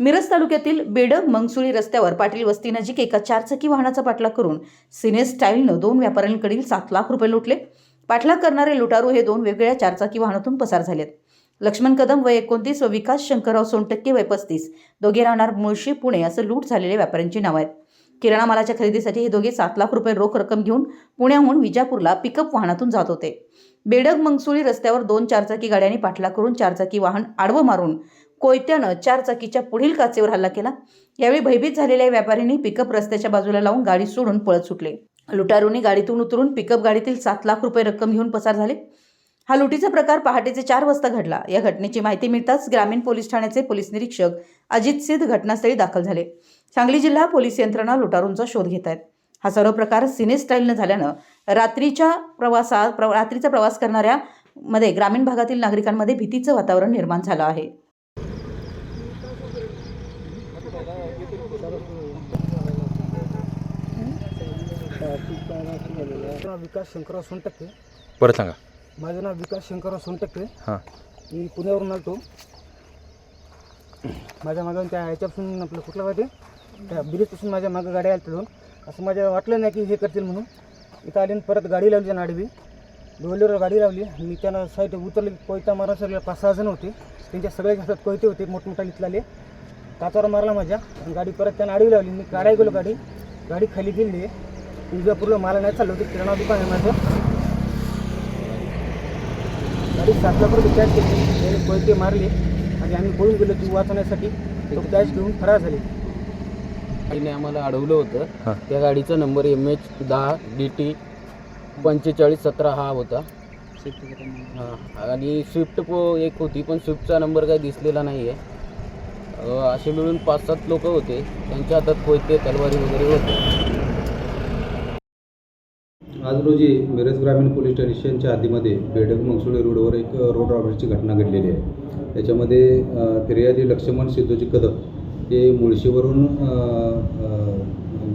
मिरज तालुक्यातील बेड मंगसुळी रस्त्यावर पाटील वस्तीनजीक एका चारचाकी वाहनाचा पाठलाग करून सिने स्टाईलनं दोन व्यापाऱ्यांकडील सात लाख रुपये लुटले. पाठलाग करणारे लुटारू हे दोन वेगवेगळ्या चारचाकी वाहनातून पसार झालेत. लक्ष्मण कदम वय एकोणतीस व विकास शंकरराव सोनटक्के वय पस्तीस दोघे राहणार मुळशी पुणे असं लूट झालेल्या व्यापाऱ्यांची नावं आहेत. किराणा मालाच्या खरेदीसाठी हे दोघे सात लाख रुपये रोख रक्कम घेऊन पुण्याहून विजापूरला पिकअप वाहनातून जात होते. बेडग मंगसुळी रस्त्यावर दोन चारचाकी गाड्यांनी पाठलाग करून चारचाकी वाहन आडवं मारून कोयत्यानं चारचाकीच्या पुढील काचेवर हल्ला केला. यावेळी भयभीत झालेल्या व्यापाऱ्यांनी पिकअप रस्त्याच्या बाजूला लावून गाडी सोडून पळत सुटले. लुटारूंनी गाडीतून उतरून पिकअप गाडीतील सात लाख रुपये रक्कम घेऊन पसार झाले. हा लुटीचा प्रकार पहाटेचे चार वाजता घडला. या घटनेची माहिती मिळताच ग्रामीण पोलीस ठाण्याचे पोलीस निरीक्षक अजित सिद्ध घटनास्थळी दाखल झाले. सांगली जिल्हा पोलीस यंत्रणा लुटारूंचा शोध घेत आहेत. हा सर्व प्रकार सिने स्टाईलनं झाल्यानं रात्रीच्या प्रवासा प्र रात्रीचा प्रवास करणाऱ्या मध्ये ग्रामीण भागातील नागरिकांमध्ये भीतीचं वातावरण निर्माण झालं आहे माझं नाव विकास शंकरराव सोनटक्के. परत सांगा. माझं नाव विकास शंकरराव सोनटक्के. हां. मी पुण्यावरून आलतो. माझ्या मागं त्या ह्याच्यापासून आपलं कुठलं माहिती त्या ब्रिजपासून माझ्या मागं गाड्या आल्या दोन असं माझ्या वाटलं नाही की हे करतील म्हणून. इथं आले परत गाडी लावली त्यांना आडवी. डोलीवर गाडी लावली. मी त्यांना साईड उतरले कोयता मारा सगळे पाच सहा जण होते. त्यांच्या सगळ्याच्या हातात कोयते होते मोठमोठा इथले आले काचावर मारला माझ्या. आणि गाडी परत त्यांना आडवी लावली. मी गाड्या गेलो गाडी. गाडी खाली गेली विजापूरला मला नाही चाललं होतं. किराणा दुकान आहे माझं. गाडी सात लाख रुपये कॅश घेतली. त्याने कोयते मारले. आणि आम्ही पळून गेलो ती वाचवण्यासाठी. तो कॅश घेऊन फरार झाले. गाडीने आम्हाला अडवलं होतं. त्या गाडीचा नंबर एम एच दहा डी टी पंचेचाळीस सतरा हा होता. हां. आणि स्विफ्ट पो एक होती पण स्विफ्टचा नंबर काही दिसलेला नाही आहे असे मिळून पाच सात लोक होते. त्यांच्या हातात कोयते तलवारी वगैरे होते. आज रोजी मिरज ग्रामीण पोलीस स्टेशनच्या हद्दीमध्ये बेडक मंगसुळे रोडवर एक रोड रॉबरीची घटना घडलेली आहे. त्याच्यामध्ये फिर्यादी लक्ष्मण सिद्धोजी कदम हे मुळशीवरून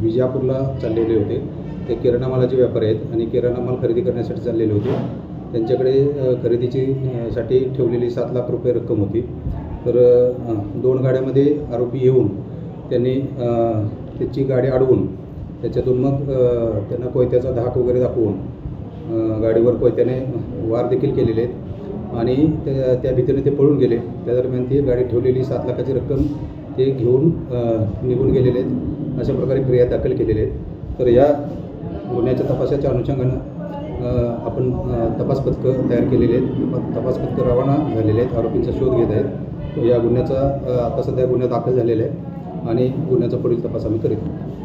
विजापूरला चाललेले होते. ते किराणा मालाचे व्यापारी आहेत आणि किराणा माल खरेदी करण्यासाठी चाललेले होते. त्यांच्याकडे खरेदीची साठी ठेवलेली सात लाख रुपये रक्कम होती. तर दोन गाड्यामध्ये आरोपी येऊन त्यांनी त्याची गाडी अडवून त्याच्यातून मग त्यांना कोयत्याचा धाक वगैरे दाखवून गाडीवर कोयत्याने वार देखील केलेले आहेत. आणि त्या त्या भीतीने ते पळून गेले. त्या दरम्यान ती गाडी ठेवलेली सात लाखाची रक्कम ते घेऊन निघून गेलेले आहेत. अशा प्रकारे क्रिया दाखल केलेले आहेत. तर या गुन्ह्याच्या तपासाच्या अनुषंगानं आपण तपास पथकं तयार केलेले आहेत. तपास पथकं रवाना झालेले आहेत. आरोपींचा शोध घेत आहेत. या गुन्ह्याचा आता सध्या गुन्हा दाखल झालेला आहे आणि गुन्ह्याचा पुढील तपास आम्ही करीत आहोत.